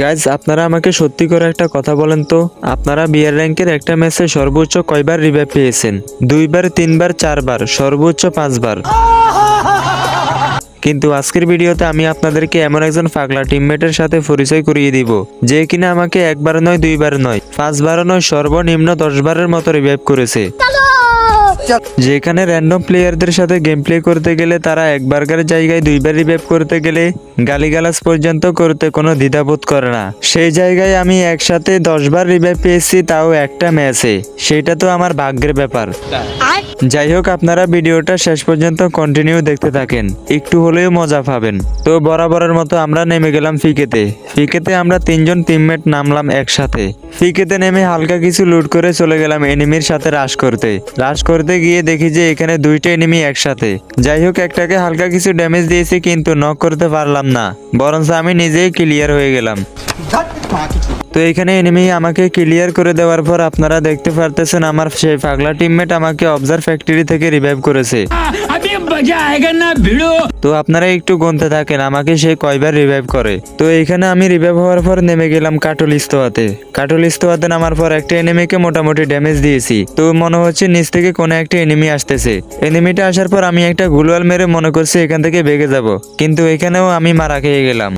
Guys আপনারা আমাকে সত্যি করে একটা কথা বলেন তো? আপনারা বিয়ার র্যাঙ্কের একটা ম্যাচে সর্বোচ্চ কয়বার রিভাইভ পেয়েছেন? দুইবার, তিনবার, চারবার, সর্বোচ্চ পাঁচবার। কিন্তু আজকের ভিডিওতে আমি আপনাদেরকে এমন একজন পাগলা টিমমেটের সাথে পরিচয় করিয়ে দিব, যে কিনা আমাকে একবার নয়, দুইবার নয় পাঁচবার নয়, সর্বনিম্ন দশবারের মতো রিভাইভ করেছে। যেখানে র্যান্ডম প্লেয়ারদের সাথে গেম প্লে করতে গেলে তারা একবারকার জায়গায় দুইবার রিভাইভ করতে গেলে গালিগালাজ পর্যন্ত করতে কোনো দ্বিধাবোধ করে না। সেই জায়গায় আমি একসাথে দশবার রিভাইভ পেয়েছি তাও একটা ম্যাচে সেটা তো আমার ভাগ্যের ব্যাপার। যাই হোক আপনারা ভিডিওটা শেষ পর্যন্ত কন্টিনিউ দেখতে থাকেন। একটু হলেও মজা পাবেন। তো বরাবরের মতো আমরা নেমে গেলাম ফিকেতে। ফিকেতে আমরা তিনজন টিমমেট নামলাম একসাথে। ফিকেতে নেমে হালকা কিছু লুট করে চলে গেলাম এনিমির সাথে রাশ করতে। রাশ করতে গিয়ে দেখি যে এখানে দুইটা এনিমি একসাথে। যাই হোক, একটাকে হালকা কিছু ড্যামেজ দিয়েছি, কিন্তু নক করতে পারলাম না। বরঞ্চ আমি নিজেই ক্লিয়ার হয়ে গেলাম। তো এখানে এনিমি আমাকে ক্লিয়ার করে দেওয়ার পর আপনারা দেখতে পারতেছেন, আমার সেই পাগলা টিমমেট আমাকে অবজার্ভ ফ্যাক্টরি থেকে রিভাইভ করেছে। তো আপনারা একটু গুনতে থাকেন, আমাকে সে কয়বার রিভাইভ করে। তো এখানে আমি রিভাইভ হওয়ার পর নেমে গেলাম কাটুল ইস্তোয়াতে কাটুল ইস্তোয়াতে নামার পর একটা এনিমিকে মোটামুটি ড্যামেজ দিয়েছি। তো মনে হচ্ছে নিচ থেকে কোনো একটা এনিমি আসতেছে। এনিমিটা আসার পর আমি একটা গুলওয়াল মেরে মনে করছি এখান থেকে বেগে যাব। কিন্তু এখানেও আমি মারা খেয়ে গেলাম।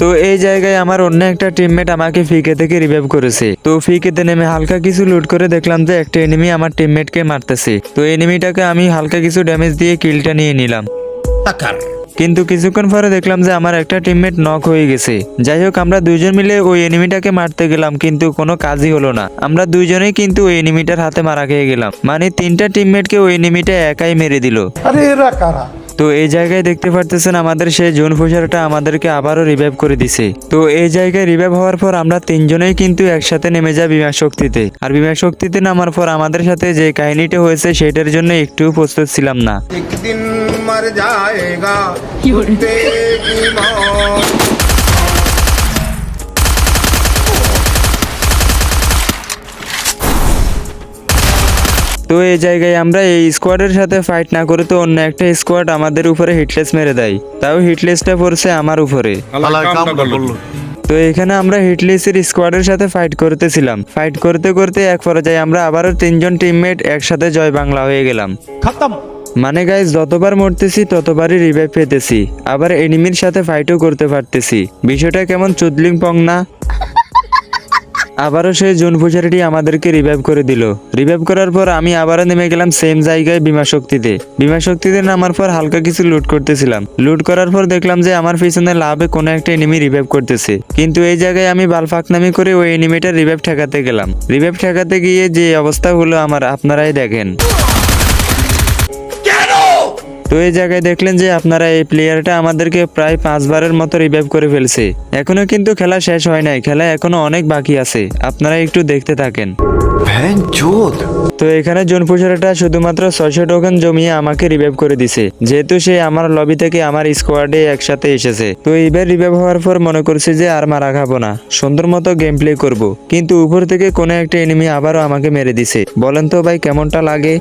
তো এই জায়গায় আমার অন্য একটা টিমমেট আমাকে ফিকে থেকে রিভাইভ করেছে। তো ফিকেতে নেমে হালকা কিছু লুট করে দেখলাম যে একটা এনিমি আমার টিমমেটকে মারতেছে। তো এনিমিটাকে আমি হালকা কিছু ড্যামেজ দিয়ে কিলটা নিয়ে নিলাম। কিন্তু কিছুক্ষণ পরে দেখলাম যে আমার একটা টিমমেট নক হয়ে গেছে। যাই হোক আমরা দুইজন মিলে ওই এনিমিটাকে মারতে গেলাম কিন্তু কোনো কাজই হলো না। আমরা দুইজনেই কিন্তু ওই এনিমিটার হাতে মারা খেয়ে গেলাম। মানে তিনটা টিমমেটকে ওই এনিমিটা একাই মেরে দিল। আরে এরা কারা? তো এই জায়গায় দেখতে পারতেছেন আমাদের সেই জোন ফুসারটা আমাদেরকে আবারও রিভাইভ করে দিছে। তো এই জায়গায় রিভাইভ হওয়ার পর আমরা তিনজনেই কিন্তু একসাথে নেমে যাই বিমা শক্তিতে। আর বিমা শক্তিতে নামার পর আমাদের সাথে যে কাহিনীটা হয়েছে সেটার জন্য একটু প্রস্তুত ছিলাম না। তো এই জায়গায় আমরা এই স্কোয়াডের সাথে ফাইট না করে তো অন্য একটা স্কোয়াড আমাদের উপরে হিটলেস মেরে দেয়। তাও হিটলেসটা পড়ছে আমার উপরে। তো এখানে আমরা হিটলিসের স্কোয়াডের সাথে ফাইট করতেছিলাম। ফাইট করতে করতে এক পর্যায়ে আমরা আবারও তিনজন টিমমেট একসাথে জয় বাংলা হয়ে গেলাম। মানে গাইজ যতবার মরতেছি ততবারই রিভাইভ পেতেছি। আবার এনিমির সাথে ফাইটও করতে পারতেছি। বিষয়টা কেমন চুদলিং পং না? আবারও সেই জুন ফুচারিটি আমাদেরকে রিভাইভ করে দিল। রিভাইভ করার পর আমি আবারও নেমে গেলাম সেম জায়গায় বিমা শক্তিতে। বিমা শক্তিতে নামার পর হালকা কিছু লুট করতেছিলাম। লুট করার পর দেখলাম যে আমার পিছনে লাভে কোনো একটা এনিমি রিভাইভ করতেছে। কিন্তু এই জায়গায় আমি বালফাক বালফাকনামি করে ওই এনিমিটার রিভাইভ ঠেকাতে গেলাম। রিভাইভ ঠেকাতে গিয়ে যে অবস্থা হলো আমার, আপনারাই দেখেন। এই জায়গায় দেখলেন যে আপনারা এই প্লেয়ারটা আমাদেরকে প্রায় পাঁচবারের মতো রিভাইভ করে ফেলছে। এখনও কিন্তু খেলা শেষ হয় নাই খেলা এখনও অনেক বাকি আছে। আপনারা একটু দেখতে থাকেন। তো এখানে জোনপুষারটা শুধুমাত্র ছয়শো টোকেন জমিয়ে আমাকে রিভাইভ করে দিছে। যেহেতু সে আমার লবি থেকে আমার স্কোয়াডে একসাথে এসেছে। তো এইবার রিভাইভ হওয়ার পর মনে করছি যে আর মারা খাব না। সুন্দর মতো গেম প্লে করব। কিন্তু উপর থেকে কোনো একটা এনিমি আবারও আমাকে মেরে দিছে। বলেন তো ভাই কেমনটা লাগে?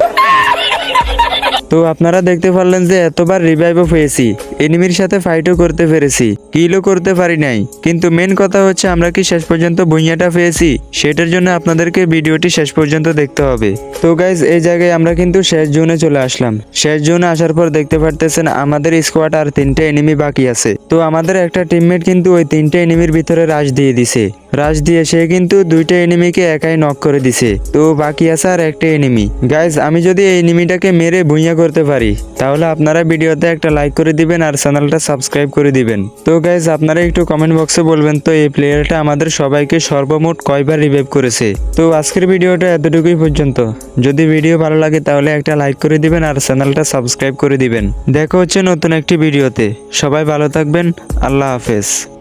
তো আপনারা দেখতে পারলেন যে এতবার রিভাইভও পেয়েছি এনিমির সাথে ফাইটও করতে পেরেছি কিলও করতে পারি নাই। কিন্তু মেন কথা হচ্ছে আমরা কি শেষ পর্যন্ত ভুইয়াটা পেয়েছি, সেটার জন্য আপনাদেরকে ভিডিওটি শেষ পর্যন্ত দেখতে হবে। তো গাইজ এই জায়গায় আমরা কিন্তু শেষ জোনে চলে আসলাম। শেষ জোনে আসার পর দেখতে পারতেছেন আমাদের স্কোয়াড আর তিনটে এনিমি বাকি আছে। তো আমাদের একটা টিমমেট কিন্তু ওই তিনটে এনিমির ভিতরে রাশ দিয়ে দিছে। রাশ দিয়ে সে কিন্তু দুইটা এনিমিকে একাই নক করে দিছে। তো বাকি আছে আর একটা এনিমি গাইজ আমি যদি এই এনিমিটাকে মেরে ভুইয়া করতে পারি, তাহলে আপনারা ভিডিওতে একটা লাইক করে দিবেন আর চ্যানেলটা সাবস্ক্রাইব করে দিবেন। তো গাইজ আপনারা একটু কমেন্ট বক্সে বলবেন, তো এই প্লেয়ারটা আমাদের সবাইকে সর্বমোট কয়বার রিভাইভ করেছে? তো আজকের ভিডিওটা এতটুকুই পর্যন্ত। যদি ভিডিও ভালো লাগে তাহলে একটা লাইক করে দিবেন আর চ্যানেলটা সাবস্ক্রাইব করে দিবেন। দেখা হচ্ছে নতুন একটি ভিডিওতে। সবাই ভালো থাকবেন। আল্লাহ হাফেজ।